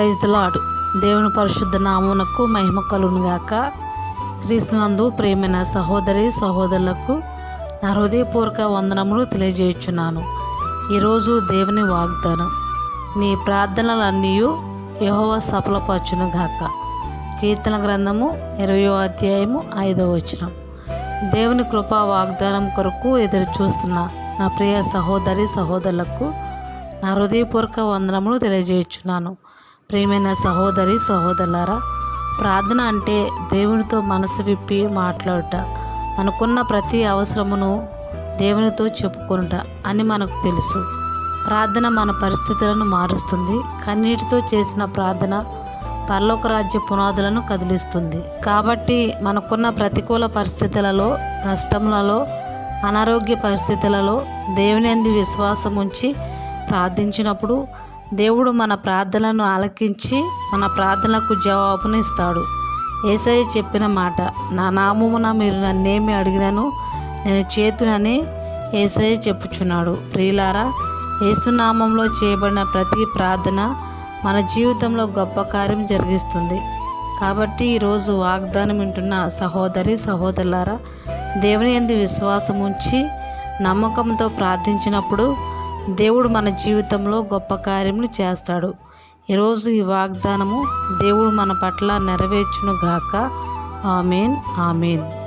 Praise the lord దేవుని పరిశుద్ధ నామునకు మహిమ కలుగునుగాక క్రీస్తునందు ప్రేమైన సహోదరి సహోదరులకు నా హృదయపూర్వక వందనములు తెలియజేయుచున్నాను. ఈరోజు దేవుని వాగ్దానం నీ ప్రార్థనలన్నీ యహోవ సఫలపరచును గాక. కీర్తన గ్రంథము ఇరవయో అధ్యాయము ఐదవ వచనం. దేవుని కృపా వాగ్దానం కొరకు ఎదురు చూస్తున్న నా ప్రియ సహోదరి సహోదరులకు నా హృదయపూర్వక వందనములు తెలియజేయుచున్నాను. ప్రియమైన సహోదరి సహోదరులారా ప్రార్థన అంటే దేవునితో మనసు విప్పి మాట్లాడుట అనుకున్న ప్రతి అవసరమును దేవునితో చెప్పుకొనుట అని మనకు తెలుసు. ప్రార్థన మన పరిస్థితులను మారుస్తుంది కన్నీటితో చేసిన ప్రార్థన పరలోక రాజ్య పునాదులను కదిలిస్తుంది. కాబట్టి మనకున్న ప్రతికూల పరిస్థితులలో కష్టములలో అనారోగ్య పరిస్థితులలో దేవుని అంది విశ్వాసం ఉంచి ప్రార్థించినప్పుడు దేవుడు మన ప్రార్థనలను ఆలకించి మన ప్రార్థనలకు జవాబునిస్తాడు. ఏసయ్య చెప్పిన మాట నా నామమున మీరు నన్నేమి అడిగినను నేను చేతునని ఏసయ్య చెప్పుచున్నాడు. ప్రియులారా ఏసునామంలో చేయబడిన ప్రతి ప్రార్థన మన జీవితంలో గొప్ప కార్యం జరిగిస్తుంది. కాబట్టి ఈరోజు వాగ్దానం వింటున్న సహోదరి సహోదరులారా దేవుని ఎందు విశ్వాసం ఉంచి నమ్మకంతో ప్రార్థించినప్పుడు దేవుడు మన జీవితంలో గొప్ప కార్యములు చేస్తాడు. ఈరోజు ఈ వాగ్దానము దేవుడు మన పట్ల నెరవేర్చును గాక ఆమెన్ ఆమెన్.